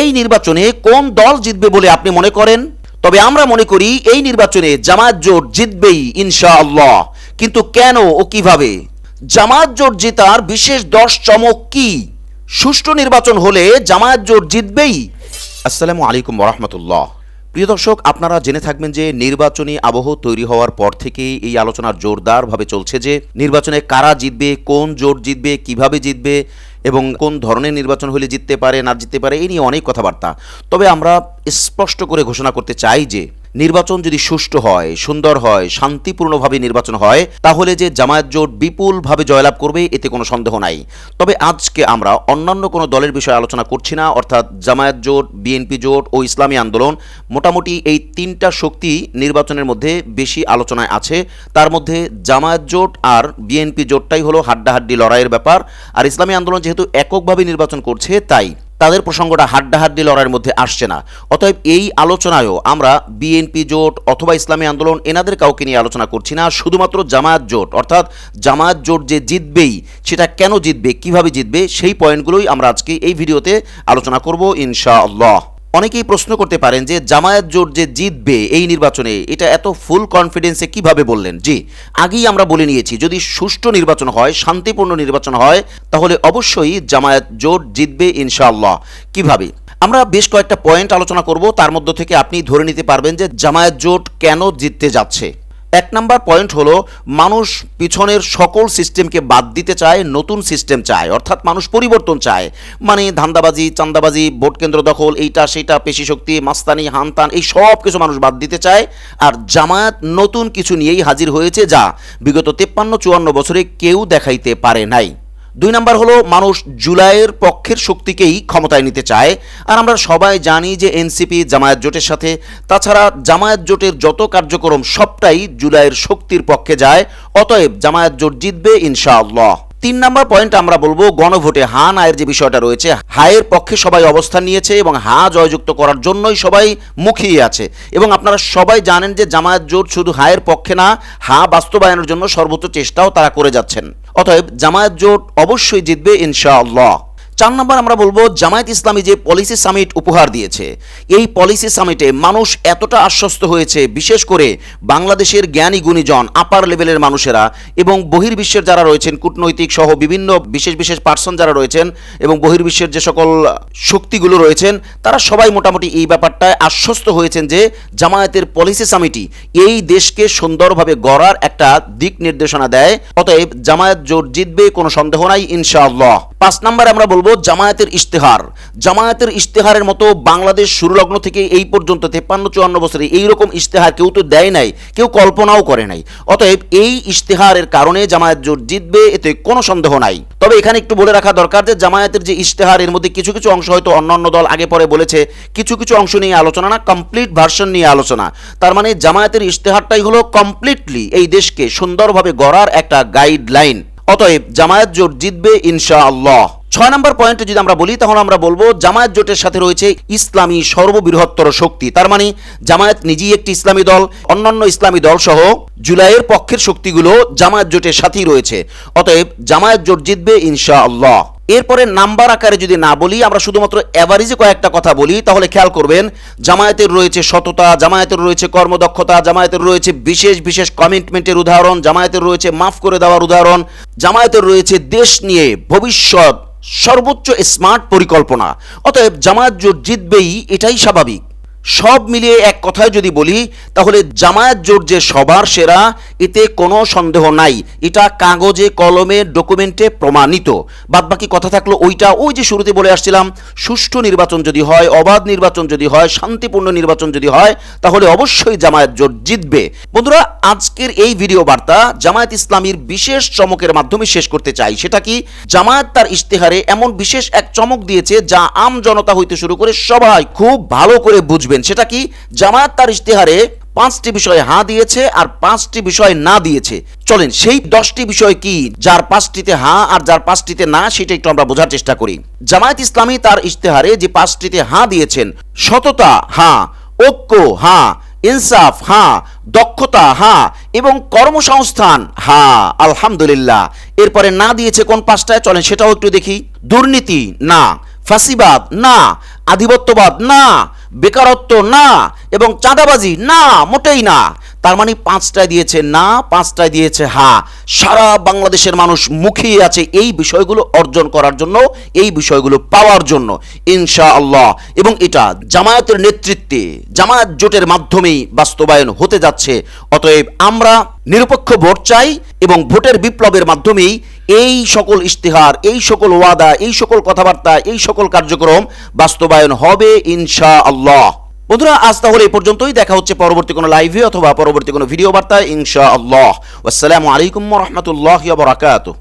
এই নির্বাচনে কোন দল জিতবে বলে আপনি মনে করেন? তবে আমরা মনে করি এই নির্বাচনে জামায়াত জোট জিতবেই, ইনশাআল্লাহ। কিন্তু কেন ও কীভাবে? জামায়াত জোট জেতার বিশেষ দশ চমক কি? সুষ্ঠু নির্বাচন হলে জামায়াত জোট জিতবেই? আসসালামু আলাইকুম রহমতুল্লাহ প্রিয় দর্শক, আপনারা জেনে থাকবেন যে নির্বাচনী আবহ তৈরি হওয়ার পর থেকে এই আলোচনা জোরদারভাবে চলছে যে নির্বাচনে কারা জিতবে, কোন জোট জিতবে, কীভাবে জিতবে এবং কোন ধরনের নির্বাচন হলে জিততে পারে, না জিততে পারে, এই নিয়ে অনেক কথাবার্তা। তবে আমরা স্পষ্ট করে ঘোষণা করতে চাই যে নির্বাচন যদি সুষ্ঠু হয়, সুন্দর হয়, শান্তিপূর্ণভাবে নির্বাচন হয়, তাহলে যে জামায়াত জোট বিপুলভাবে জয়লাভ করবে, এতে কোনো সন্দেহ নাই। তবে আজকে আমরা অন্যান্য কোনো দলের বিষয়ে আলোচনা করছি না, অর্থাৎ জামায়াত জোট, বিএনপি জোট ও ইসলামী আন্দোলন মোটামুটি এই তিনটা শক্তি নির্বাচনের মধ্যে বেশি আলোচনায় আছে। তার মধ্যে জামায়াত জোট আর বিএনপি জোটটাই হলো হাড্ডাহাড্ডি লড়াইয়ের ব্যাপার। আর ইসলামী আন্দোলন যেহেতু এককভাবে নির্বাচন করছে, তাই তাদের প্রসঙ্গটা হাড্ডাহাড্ডি লড়াইয়ের মধ্যে আসছে না। অতএব এই আলোচনায়ও আমরা বিএনপি জোট অথবা ইসলামী আন্দোলন এনাদের কাউকে নিয়ে আলোচনা করছি না, শুধুমাত্র জামায়াত জোট। অর্থাৎ জামায়াত জোট যে জিতবেই, সেটা কেন জিতবে, কীভাবে জিতবে, সেই পয়েন্টগুলোই আমরা আজকে এই ভিডিওতে আলোচনা করব ইনশাআল্লাহ। অনেকেই প্রশ্ন করতে পারেন যে জামায়াত জোট যে জিতবে এই নির্বাচনে, এটা এত ফুল কনফিডেন্সে কীভাবে বললেন? জি, আগেই আমরা বলে নিয়েছি, যদি সুষ্ঠু নির্বাচন হয়, শান্তিপূর্ণ নির্বাচন হয়, তাহলে অবশ্যই জামায়াত জোট জিতবে ইনশাআল্লাহ। কীভাবে? আমরা বেশ কয়েকটা পয়েন্ট আলোচনা করব, তার মধ্য থেকে আপনি ধরে নিতে পারবেন যে জামায়াত জোট কেন জিততে যাচ্ছে। এক নাম্বার পয়েন্ট হলো, মানুষ পিছনের সকল সিস্টেমকে বাদ দিতে চায়, নতুন সিস্টেম চায়, অর্থাৎ মানুষ পরিবর্তন চায়। মানে ধান্দাবাজি, চান্দাবাজি, ভোট কেন্দ্র দখল, এইটা সেইটা পেশি শক্তি মাস্তানি, হানতান, এই সব কিছু মানুষ বাদ দিতে চায়। আর জামায়াত নতুন কিছু নিয়েই হাজির হয়েছে যা বিগত তেপ্পান্ন, চুয়ান্ন বছরে কেউ দেখাইতে পারে নাই। দুই নাম্বার হলো, মানুষ জুলাইয়ের পক্ষের শক্তিকেই ক্ষমতায় নিতে চায়। আর আমরা সবাই জানি যে এনসিপি, জামায়াত জোটের সাথে, তাছাড়া জামায়াত জোটের যত কার্যক্রম সবটাই জুলাইয়ের শক্তির পক্ষে যায়। অতএব জামায়াত জোট জিতবে ইনশাআল্লাহ। তিন নম্বর পয়েন্ট আমরা বলব গণভোটে হা, নায়ের যে বিষয়টা রয়েছে, হায়ের পক্ষে সবাই অবস্থান নিয়েছে এবং হা জয়যুক্ত করার জন্যই সবাই মুখিয়ে আছে। এবং আপনারা সবাই জানেন যে জামায়াত জোট শুধু হায়ের পক্ষে না, হা বাস্তবায়নের জন্য সর্বোচ্চ চেষ্টাও তারা করে যাচ্ছেন। অতএব জামায়াত জোট অবশ্যই জিতবে ইনশাআল্লাহ। চার নম্বর আমরা বলব, জামায়াত ইসলামী যে পলিসি সামিট উপহার দিয়েছে, এই পলিসি সামিটে মানুষ এতটা আশ্বস্ত হয়েছে, বিশেষ করে বাংলাদেশের জ্ঞানী গুণীজন আপার লেভেলের মানুষেরা এবং বহির্বিশ্বের যারা রয়েছেন, কূটনৈতিক সহ বিভিন্ন বিশেষ বিশেষ পার্সন যারা রয়েছেন এবং বহির্বিশ্বের যে সকল শক্তিগুলো রয়েছেন, তারা সবাই মোটামুটি এই ব্যাপারটায় আশ্বস্ত হয়েছেন যে জামায়াতের পলিসি সামিটি এই দেশকে সুন্দরভাবে গড়ার একটা দিক নির্দেশনা দেয়। অতএব জামায়াত জোট জিতবে, কোনো সন্দেহ নাই, ইনশাআল্লাহ। পাঁচ নম্বরে আমরা বলব জামায়াতের ইশতেহার। জামায়াতের ইশতেহারের মতো বাংলাদেশ শুরুলগ্ন থেকে এই পর্যন্ত তেপ্পান্ন, চুয়ান্ন বছরে এইরকম ইশতেহার কেউ তো দেয় নাই, কেউ কল্পনাও করে নাই। অতএব এই ইশতেহারের কারণে জামায়াত জোট জিতবে, এতে কোনো সন্দেহ নাই। তবে এখানে একটু বলে রাখা দরকার যে জামায়াতের যে ইশতেহার, এর মধ্যে কিছু কিছু অংশ হয়তো অন্যান্য দল আগে পরে বলেছে, কিছু কিছু অংশ নিয়ে আলোচনা না কমপ্লিট ভার্সন নিয়ে আলোচনা। তার মানে জামায়াতের ইশতেহারটাই হলো কমপ্লিটলি এই দেশকে সুন্দরভাবে গড়ার একটা গাইডলাইন অতএব জামায়াত জোট জিতবে ইনশাআল্লাহ। ছয় নম্বর পয়েন্টে যদি আমরা বলি, তখন আমরা বলব, জামায়াত জোটের সাথে রয়েছে ইসলামী সর্ববৃহত্তর শক্তি। তার মানে জামায়াত নিজেই একটি ইসলামী দল, অন্যান্য ইসলামী দল সহ জুলাইয়ের পক্ষের শক্তিগুলো জামায়াত জোটের সাথেই রয়েছে। অতএব জামায়াত জোট জিতবে ইনশাআল্লাহ। এরপরে নাম্বার আকারে যদি না বলি, আমরা শুধুমাত্র অ্যাভারেজে কয়েকটা কথা বলি, তাহলে খেয়াল করবেন, জামায়াতের রয়েছে সততা, জামায়াতের রয়েছে কর্মদক্ষতা, জামায়াতের রয়েছে বিশেষ বিশেষ কমিটমেন্টের উদাহরণ, জামায়াতের রয়েছে মাফ করে দেওয়ার উদাহরণ, জামায়াতের রয়েছে দেশ নিয়ে ভবিষ্যৎ সর্বোচ্চ স্মার্ট পরিকল্পনা। অতএব জামায়াত জোট জিতবেই, এটাই স্বাভাবিক। সব মিলিয়ে এক কথায় যদি বলি, তাহলে জামায়াত জোট যে সবার সেরা, এতে কোনো সন্দেহ নাই। এটা কাগজে, কলমে, ডকুমেন্টে প্রমাণিত। বাদবাকি কথা থাকল ওইটা। ওই যে শুরুতে বলে আসছিলাম, সুষ্ঠু নির্বাচন যদি হয়, অবাধ নির্বাচন যদি হয়, শান্তিপূর্ণ নির্বাচন যদি হয়, তাহলে অবশ্যই জামায়াত জোট জিতবে। বন্ধুরা, আজকের এই ভিডিও বার্তা জামায়াত ইসলামীর বিশেষ চমকের মাধ্যমে শেষ করতে চাই। সেটা কি? জামায়াত তার ইশতেহারে এমন বিশেষ এক চমক দিয়েছে, যা আম জনতা হইতে শুরু করে সবাই খুব ভালো করে বুঝবেন। সেটা কি? জামায়াত তার ইশতেহারে পাঁচটি বিষয়ে হা দিয়েছে আর পাঁচটি বিষয় না দিয়েছে। চলেন, সেই দশটি বিষয় কি? যার পাঁচটিতে হা আর যার পাঁচটিতে না, সেটা একটু আমরা বোঝার চেষ্টা করি। জামায়াত ইসলামী তার ইশতেহারে যে পাঁচটিতে হা দিয়েছেন, সততা হা, ঐক্য হা, ইনসাফ হ্যাঁ দক্ষতা হ্যাঁ এবং কর্মসংস্থান হ্যাঁ আলহামদুলিল্লাহ। এরপরে না দিয়েছে কোন পাঁচটায়? চলেন, সেটাও একটু দেখি। দুর্নীতি না, ফাঁসিবাদ না, আধিপত্যবাদ না বেকারত্ব না এবং চাঁদাবাজি না মোটেই না। তার মানে পাঁচটায় দিয়েছে না, পাঁচটায় দিয়েছে হা। সারা বাংলাদেশের মানুষ মুখিয়ে আছে এই বিষয়গুলো অর্জন করার জন্য, এই বিষয়গুলো পাওয়ার জন্য ইনশা আল্লাহ এবং এটা জামায়াতের নেতৃত্বে, জামায়াত জোটের মাধ্যমেই বাস্তবায়ন হতে যাচ্ছে। অতএব আমরা নিরপেক্ষ ভোট চাই এবং ভোটের বিপ্লবের মাধ্যমেই এই সকল ইশতেহার, এই সকল ওয়াদা, এই সকল কথাবার্তা, এই সকল কার্যক্রম বাস্তবায়ন হবে ইনশা আল্লাহ বন্ধুরা, আজ তাহলে এই পর্যন্তই। দেখা হচ্ছে পরবর্তী কোনো লাইভে অথবা পরবর্তী কোনো ভিডিও বার্তায় ইনশা আল্লাহ আসসালামু আলাইকুম রহমতুল্লাহ বারাকাতুহ।